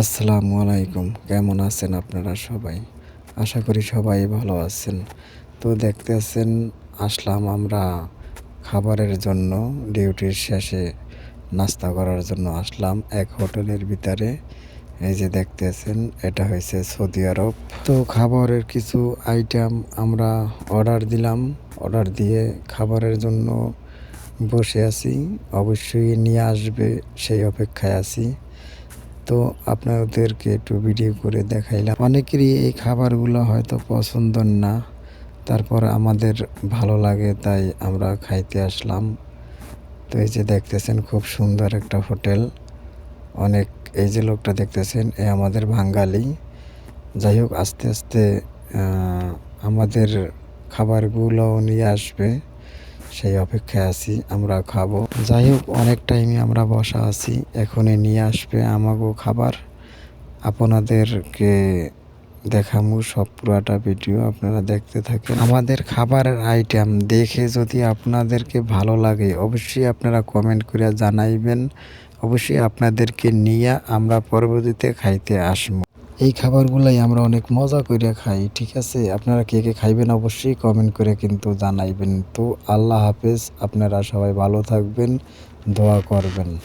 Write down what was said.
আসসালামু আলাইকুম। কেমন আছেন আপনারা সবাই? আশা করি সবাই ভালো আছেন। তো দেখতে আছেন, আসলাম আমরা খাবারের জন্য, ডিউটির শেষে নাস্তা করার জন্য আসলাম এক হোটেলের ভিতরে। এই যে দেখতেছেন এটা হয়েছে সৌদি আরব। তো খাবারের কিছু আইটেম আমরা অর্ডার দিলাম। অর্ডার দিয়ে খাবারের জন্য বসে আছি। অবশ্যই নিয়ে আসবে, সেই অপেক্ষায় আছি। তো আপনাদেরকে একটু ভিডিও করে দেখাইলাম। অনেকেরই এই খাবারগুলো হয়তো পছন্দ না, তারপর আমাদের ভালো লাগে তাই আমরা খাইতে আসলাম। তো এই যে দেখতেছেন খুব সুন্দর একটা হোটেল। অনেক, এই যে লোকটা দেখতেছেন, এ আমাদের বাঙালি। যাই হোক, আস্তে আস্তে আমাদের খাবারগুলো নিয়ে আসবে। সেই অপেক্ষায় আছি আমরা খাব। যাই হোক অনেক টাইমে আমরা বসা আছি। এখনই নিয়ে আসবে আমাগো খাবার। আপনাদেরকে দেখামু সব পুরাটা ভিডিও আপনারা দেখতে থাকেন। আমাদের খাবারের আইটেম দেখে যদি আপনাদেরকে ভালো লাগে, অবশ্যই আপনারা কমেন্ট করে জানাইবেন। অবশ্যই আপনাদেরকে নিয়ে আমরা পরবর্তীতে খাইতে আসব এই খাবারগুলাই আমরা অনেক মজা করে খাই, ঠিক আছে? আপনারা কে কে খাইবেন অবশ্যই কমেন্ট করে কিন্তু জানাইবেন। তো আল্লাহ হাফেজ, আপনারা সবাই ভালো থাকবেন, দোয়া করবেন।